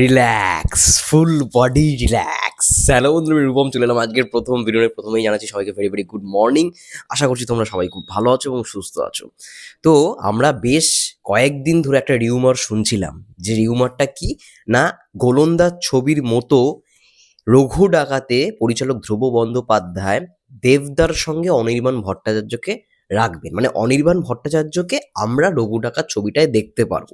Relax full body relax hello বন্ধু আমি রূপম, চলে এলাম আজকের প্রথম ভিডিওর প্রথমেই জানাচ্ছি সবাইকে ভেরি ভেরি গুড মর্নিং আশা করছি তোমরা সবাই খুব ভালো আছো এবং সুস্থ আছো। তো আমরা বেশ কয়েকদিন ধরে একটা রিউমার শুনছিলাম। যে রিউমারটা কি? না, গোলন্দাজ ছবির মতো রঘু ডাকাতে পরিচালক ধ্রুব বন্দ্যোপাধ্যায় দেবদার সঙ্গে অনির্বাণ ভট্টাচার্যকে রাখবেন। মানে অনির্বাণ ভট্টাচার্যকে আমরা রঘু ডাকাত ছবিটায় দেখতে পারব।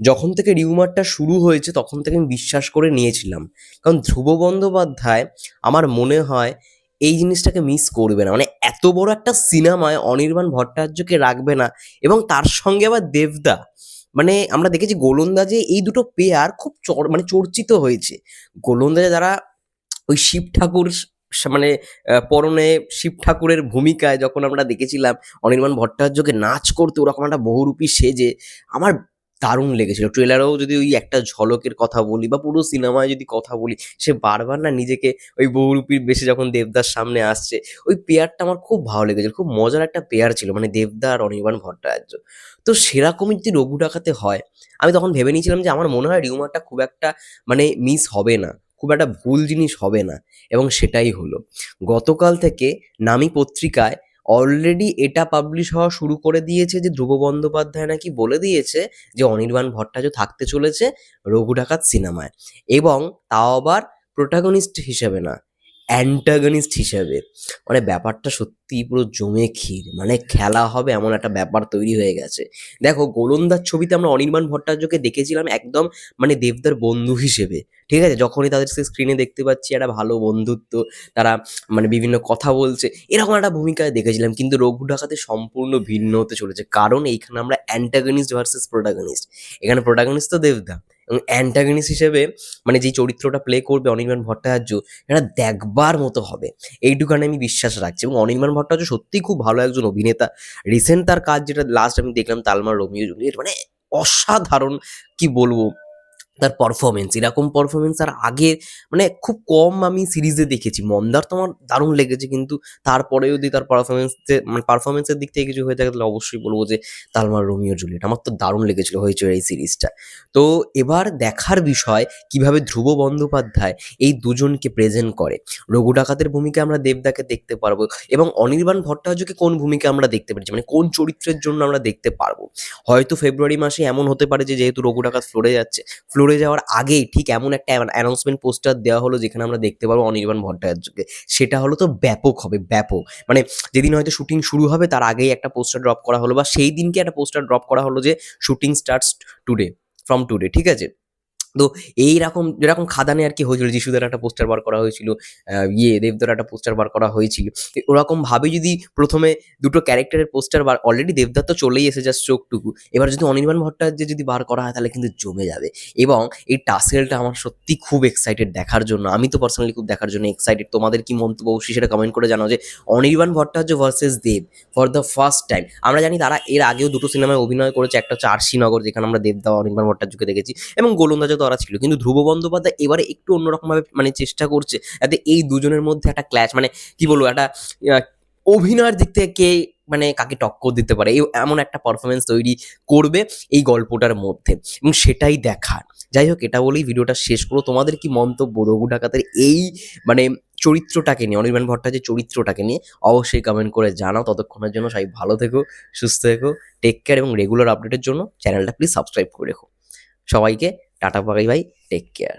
যখন থেকে রিউমারটা শুরু হয়েছে, তখন থেকে আমি বিশ্বাস করে নিয়েছিলাম। কারণ ধ্রুব বন্দ্যোপাধ্যায় আমার মনে হয় এই জিনিসটাকে মিস করবে না। মানে এত বড় একটা সিনেমায় অনির্বাণ ভট্টাচার্যকে রাখবে না এবং তার সঙ্গে আবার দেবদা। মানে আমরা দেখেছি গোলন্দাজে এই দুটো পেয়ার খুব চর মানে চর্চিত হয়েছে। গোলন্দাজে যারা ওই শিব ঠাকুর মানে পরনে শিব ঠাকুরের ভূমিকায় যখন আমরা দেখেছিলাম অনির্বাণ ভট্টাচার্যকে নাচ করতে ওরকম একটা বহুরূপী সেজে, আমার দারুণ লেগেছিল। ট্রেলারেও যদি ওই একটা ঝলকের কথা বলি বা পুরো সিনেমায় যদি কথা বলি, সে বারবার না নিজেকে ওই বহুরূপীর বেশি যখন দেবদার সামনে আসছে, ওই পেয়ারটা আমার খুব ভালো লেগেছিল। খুব মজার একটা পেয়ার ছিল মানে দেবদা আর অনির্বাণ ভট্টাচার্য। তো সেরকমই যদি রঘু ডাকাতে হয়, আমি তখন ভেবে নিয়েছিলাম যে আমার মনে হয় রিউমারটা খুব একটা মানে মিস হবে না, খুব একটা ভুল জিনিস হবে না। এবং সেটাই হলো। গতকাল থেকে নামি পত্রিকায় অলরেডি এটা পাবলিশ হওয়া শুরু করে দিয়েছে যে ধ্রুব বন্দ্যোপাধ্যায় নাকি বলে দিয়েছে যে অনির্বাণ ভট্টাচার্য থাকতে চলেছে রঘু ডাকাত সিনেমায়। এবং তাও আবার প্রোটাগনিস্ট হিসেবে না অ্যান্টাগনিস্ট হিসেবে। মানে ব্যাপারটা সত্যি পুরো জমে ক্ষীর। মানে খেলা হবে এমন একটা ব্যাপার তৈরি হয়ে গেছে। দেখো গোলন্দার ছবিতে আমরা অনির্বাণ ভট্টাচার্যকে দেখেছিলাম একদম মানে দেবদার বন্ধু হিসেবে। ঠিক আছে? যখনই তাদের স্ক্রিনে দেখতে পাচ্ছি একটা ভালো বন্ধুত্ব, তারা মানে বিভিন্ন কথা বলছে, এরকম একটা ভূমিকায় দেখেছিলাম। কিন্তু রঘু ডাকাতে সম্পূর্ণ ভিন্ন হতে চলেছে। কারণ এইখানে আমরা অ্যান্টাগনিস্ট ভার্সেস প্রোটাগনিস্ট এখানে প্রোটাগনিস্ট তো দেবদা। এবং অ্যান্টাগনিস্ট হিসেবে মানে যেই চরিত্রটা প্লে করবে অনির্বাণ ভট্টাচার্য এটা দেখবার মতো হবে। এইটুখানে আমি বিশ্বাস রাখছি। এবং অনির্বাণ ভট্টাচার্য সত্যিই খুব ভালো একজন অভিনেতা। রিসেন্ট তার কাজ যেটা লাস্ট আমি দেখলাম, তালমা রোমিও জুলিয়েট মানে অসাধারণ কি বলব? তার পারফরমেন্স এরকম পারফরমেন্স আর আগে মানে খুব কম আমি সিরিজে দেখেছি। মন্দার তো আমার দারুণ লেগেছে, কিন্তু তারপরে যদি তার পারফরমেন্স মানে পারফরমেন্সের দিক থেকে কিছু হয়ে থাকে, তাহলে অবশ্যই বলব যে তালমার রোমিও জুলিয়েট, আমার তো দারুণ লেগেছিল হয়েছে এই সিরিজটা তো এবার দেখার বিষয়, কীভাবে ধ্রুব বন্দ্যোপাধ্যায় এই দুজনকে প্রেজেন্ট করে। রঘু ডাকাতের ভূমিকা আমরা দেবদাকে দেখতে পারব, এবং অনির্বাণ ভট্টাচার্যকে কোন ভূমিকা আমরা দেখতে পারছি মানে কোন চরিত্রের জন্য আমরা দেখতে পারব। হয়তো ফেব্রুয়ারি মাসে এমন হতে পারে যে, যেহেতু রঘু ডাকাত ফ্লোরে যাচ্ছে ফ্লোরে যাওয়ার আগেই ঠিক এমন একটা অ্যানাউন্সমেন্ট পোস্টার দেওয়া হলো যেখানে আমরা দেখতে পাবো অনির্বাণ ভট্টাচার্যকে। সেটা হলো তো ব্যাপক হবে, ব্যাপক। মানে যেদিন হয়তো শুটিং শুরু হবে, তার আগেই একটা পোস্টার ড্রপ করা হলো বা সেই দিনকে একটা পোস্টার ড্রপ করা হলো যে shooting starts today from today ঠিক আছে? তো এইরকম, যেরকম খাদানে আর কি হয়েছিল, যিশুদের একটা পোস্টার বার করা হয়েছিল ইয়ে দেবদার একটা পোস্টার বার করা হয়েছিল, তো ওরকম ভাবে যদি প্রথমে দুটো ক্যারেক্টারের পোস্টার বার অলরেডি দেবদার তো চলেই এসে জাস্ট চোখটুকু, এবার যদি অনির্বাণ ভট্টাচার্য যদি বার করা হয়, তাহলে কিন্তু জমে যাবে, এবং এই টাসেলটা আমার সত্যি খুব এক্সাইটেড দেখার জন্য, আমি তো পার্সোনালি খুব দেখার জন্য এক্সাইটেড তোমাদের কি মন্তব্য অবশ্যই সেটা কমেন্ট করে জানাও যে, Anirban Bhattacharya versus Dev for the first time আমরা জানি তারা এর আগেও দুটো সিনেমায় অভিনয় করেছে, একটা হচ্ছে আরশিনগর, যেখানে আমরা দেবদা, অনির্বাণ ভট্টাচার্যকে দেখেছি, এবং গোলন্দাজও ওরা ছিল। কিন্তু ধ্রুব বন্দ্যোপাধ্যায় এবারে একটু অন্যরকমভাবে মানে চেষ্টা করছে যাতে এই দুজনের মধ্যে একটা ক্ল্যাশ মানে কি বলব, একটা অভিনয়ের দিক থেকে কে মানে কাকে টক্কর দিতে পারে। এমন একটা পারফরমেন্স তৈরি করবে এই গল্পটার মধ্যে। এবং সেটাই দেখার। যাই হোক, এটা বলেই ভিডিওটা শেষ করো তোমাদের কি মন্তব্য? রঘু ডাকাতের এই মানে চরিত্রটাকে নিয়ে, অনির্বাণ ভট্টাচার্যের চরিত্রটাকে নিয়ে অবশ্যই কমেন্ট করে জানাও। ততক্ষণের জন্য সবাই ভালো থেকো, সুস্থ থেকো টেক কেয়ার এবং রেগুলার আপডেটের জন্য চ্যানেলটা প্লিজ সাবস্ক্রাইব করে রেখো। সবাইকে টাটা পাকাই ভাই টেক কেয়ার